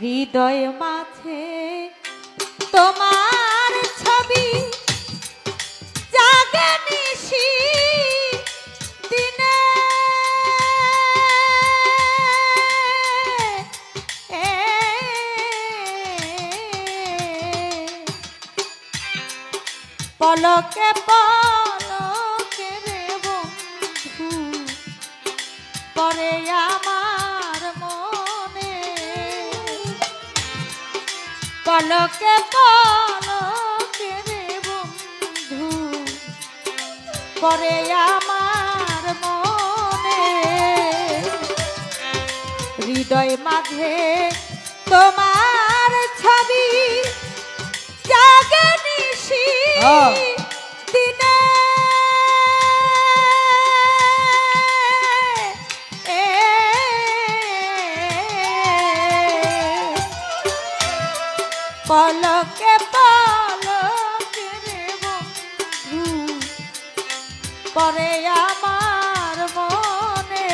হৃদয় মাঝে তোমার ছবি পলকে পলকে রে বন্ধু পরে আমার পলকে পলকে রে বন্ধু পরে আমার মনে হৃদয় মাঝে তোমার ছবি জাগে নিশি। পলকে পলকে পরে আমার মনে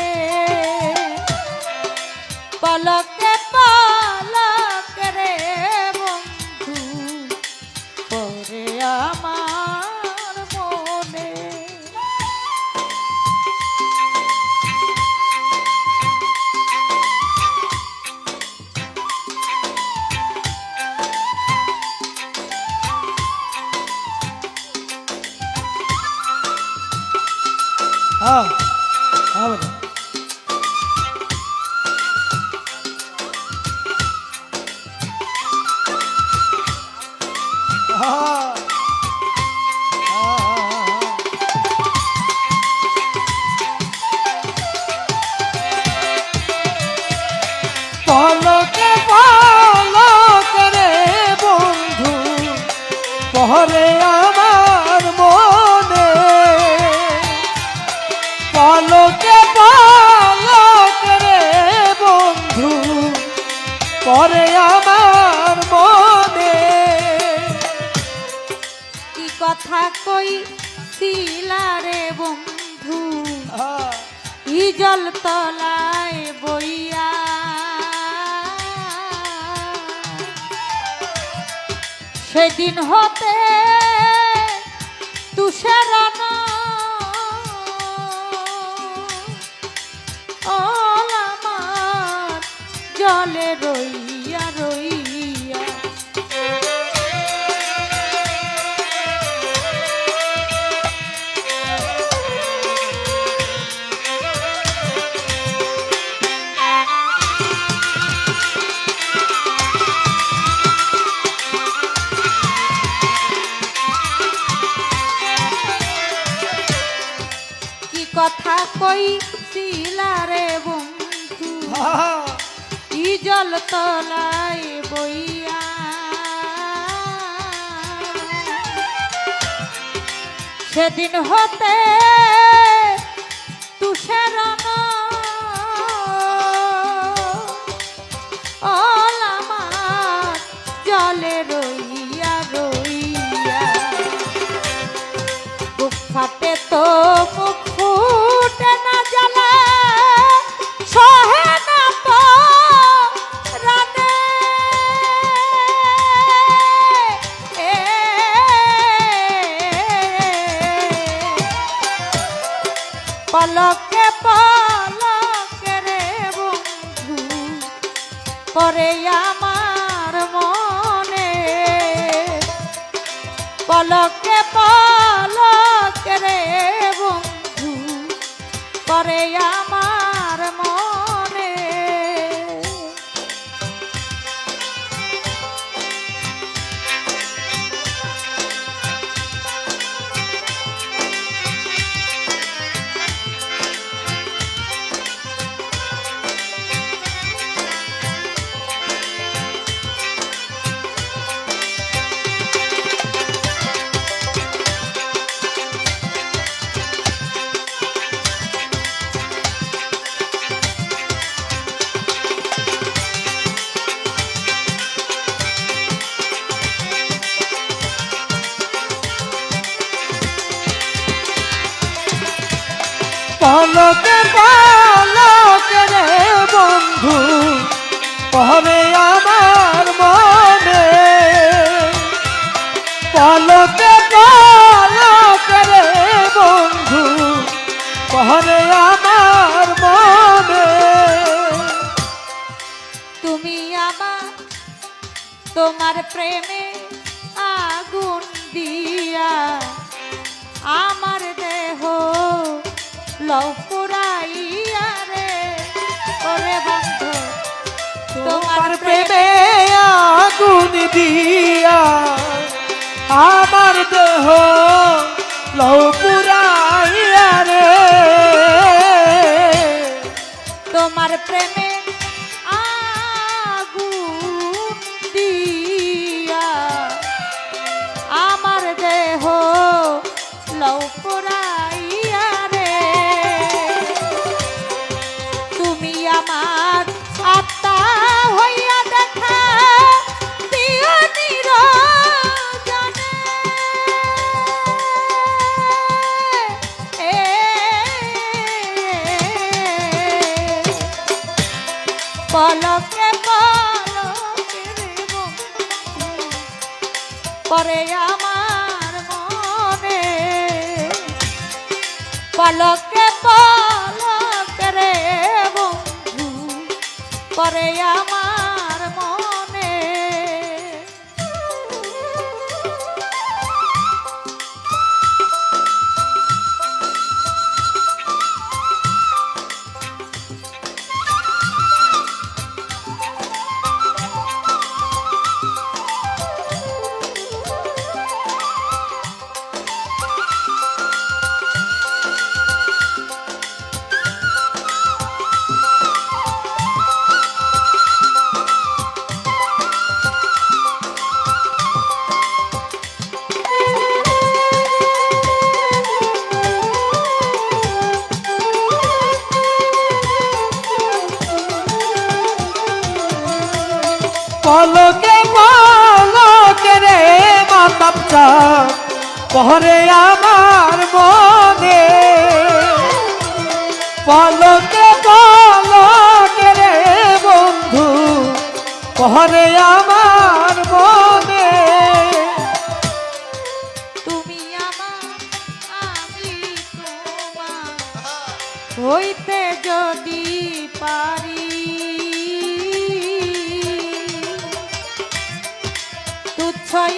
পলকে آه. آه، ها ها পরে আমার মনে। কি কথা কই শিলারে বন্ধু? ই জল তলায় বইয়া। সেদিন হতে তুষারান আমার জলে রইয়া শিলারে বন্ধু। ই জল তলায় বইয়া। সেদিন হতে তুষার পলকে পলকে রে বন্ধু করে আমার মনে। পলকে হবে আমার মনে। পালকে পালকে বন্ধু পহরে আমার মনে। তুমি আমার, তোমার প্রেমে আগুন দিয়া আমার দেহ লৌপ তোমার প্রেমে আগুন দিয়া আমার দেহ লও রে। তোমার প্রেমে পলকে পলকে রে বন্ধু করে আমার পরে আমার মনে। পলকে পলকে রে বন্ধু পরে আমার মনে। তুমি আমার আমি তোমার। হইতে যদি পারি তুচ্ছই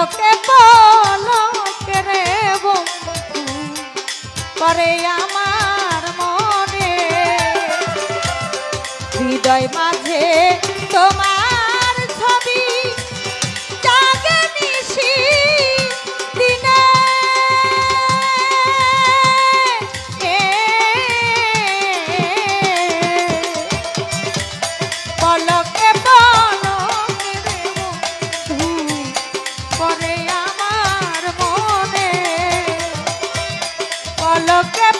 পলকে পলকে রে বন্ধু করে আমার মনে। হৃদয় মাঝে তোমার পলকে